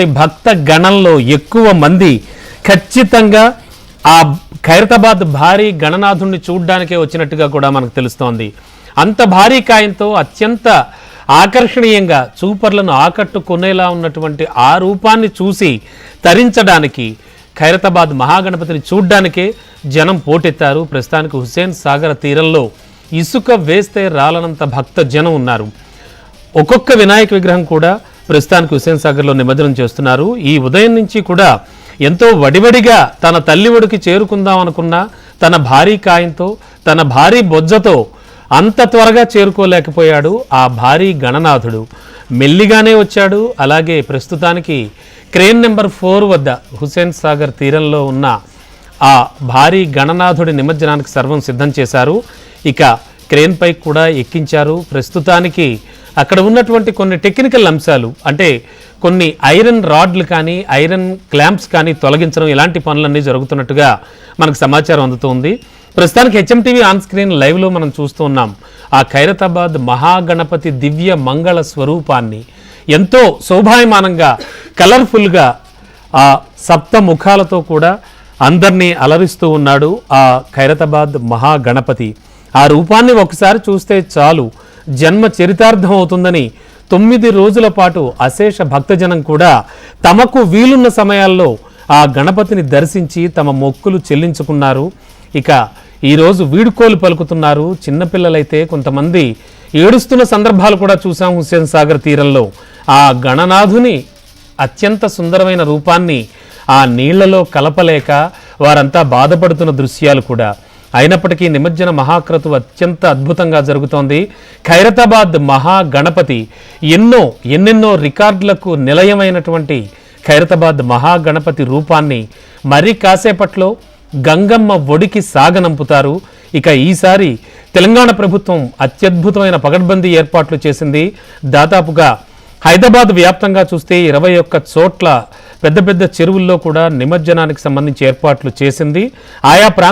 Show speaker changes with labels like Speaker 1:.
Speaker 1: భక్త గణంలో ఎక్కువ మంది ఖచ్చితంగా ఆ ఖైరతాబాద్ భారీ గణనాథుణ్ణి చూడ్డానికే వచ్చినట్టుగా కూడా మనకు తెలుస్తోంది. అంత భారీ కాయంతో అత్యంత ఆకర్షణీయంగా చూపర్లను ఆకట్టుకునేలా ఉన్నటువంటి ఆ రూపాన్ని చూసి తరించడానికి ఖైరతాబాద్ మహాగణపతిని చూడ్డానికే జనం పోటెత్తారు. ప్రస్తుతానికి హుస్సేన్ సాగర్ తీరంలో ఇసుక వేస్తే రాలనంత భక్త జనం ఉన్నారు. ఒక్కొక్క వినాయక విగ్రహం కూడా ప్రస్తుతానికి హుస్సేన్ సాగర్లో నిమజ్జనం చేస్తున్నారు. ఈ ఉదయం నుంచి కూడా ఎంతో వడివడిగా తన తల్లి ఒడికి చేరుకుందాం అనుకున్న తన భారీ కాయంతో తన భారీ బొజ్జతో అంత త్వరగా చేరుకోలేకపోయాడు ఆ భారీ గణనాథుడు. మెల్లిగానే వచ్చాడు. అలాగే ప్రస్తుతానికి క్రేన్ నెంబర్ ఫోర్ వద్ద హుస్సేన్ సాగర్ తీరంలో ఉన్న ఆ భారీ గణనాథుడి నిమజ్జనానికి సర్వం సిద్ధం చేశారు. ఇక క్రేన్ పై కూడా ఎక్కించారు. ప్రస్తుతానికి అక్కడ ఉన్నటువంటి కొన్ని టెక్నికల్ అంశాలు అంటే కొన్ని ఐరన్ రాడ్లు కానీ ఐరన్ క్లాంప్స్ కానీ తొలగించడం ఇలాంటి పనులన్నీ జరుగుతున్నట్టుగా మనకు సమాచారం అందుతోంది. ప్రస్తుతానికి హెచ్ఎంటీవీ ఆన్ స్క్రీన్ లైవ్లో మనం చూస్తూ ఉన్నాం. ఆ ఖైరతాబాద్ మహాగణపతి దివ్య మంగళ స్వరూపాన్ని ఎంతో శోభాయమానంగా కలర్ఫుల్గా ఆ సప్త ముఖాలతో కూడా అందరినీ అలరిస్తూ ఉన్నాడు ఆ ఖైరతాబాద్ మహాగణపతి. ఆ రూపాన్ని ఒకసారి చూస్తే చాలు. జన్మ చరితార్థం అవుతుందని తొమ్మిది రోజుల పాటు అశేష భక్తజనం కూడా తమకు వీలున్న సమయాల్లో ఆ గణపతిని దర్శించి తమ మొక్కులు చెల్లించుకున్నారు. ఇక ఈరోజు వీడుకోలు పలుకుతున్నారు. చిన్నపిల్లలైతే కొంతమంది ఏడుస్తున్న సందర్భాలు కూడా చూసాం హుస్సేన్ సాగర్ తీరంలో. ఆ గణనాథుని అత్యంత సుందరమైన రూపాన్ని ఆ నీళ్ళలో కలపలేక వారంతా బాధపడుతున్న దృశ్యాలు కూడా. అయినప్పటికీ నిమజ్జన మహాక్రతువు అత్యంత అద్భుతంగా జరుగుతోంది. ఖైరతాబాద్ మహాగణపతి ఎన్నో ఎన్నెన్నో రికార్డులకు నిలయమైనటువంటి ఖైరతాబాద్ మహాగణపతి రూపాన్ని మరి కాసేపట్లో గంగమ్మ ఒడికి సాగనంపుతారు. ఇక ఈసారి తెలంగాణ ప్రభుత్వం అత్యద్భుతమైన పగడ్బందీ ఏర్పాట్లు చేసింది. దాదాపుగా హైదరాబాద్ వ్యాప్తంగా చూస్తే ఇరవై ఒక్క చోట్ల పెద్ద పెద్ద చెరువుల్లో కూడా నిమజ్జనానికి సంబంధించి ఏర్పాట్లు చేసింది. ఆయా ప్రాంత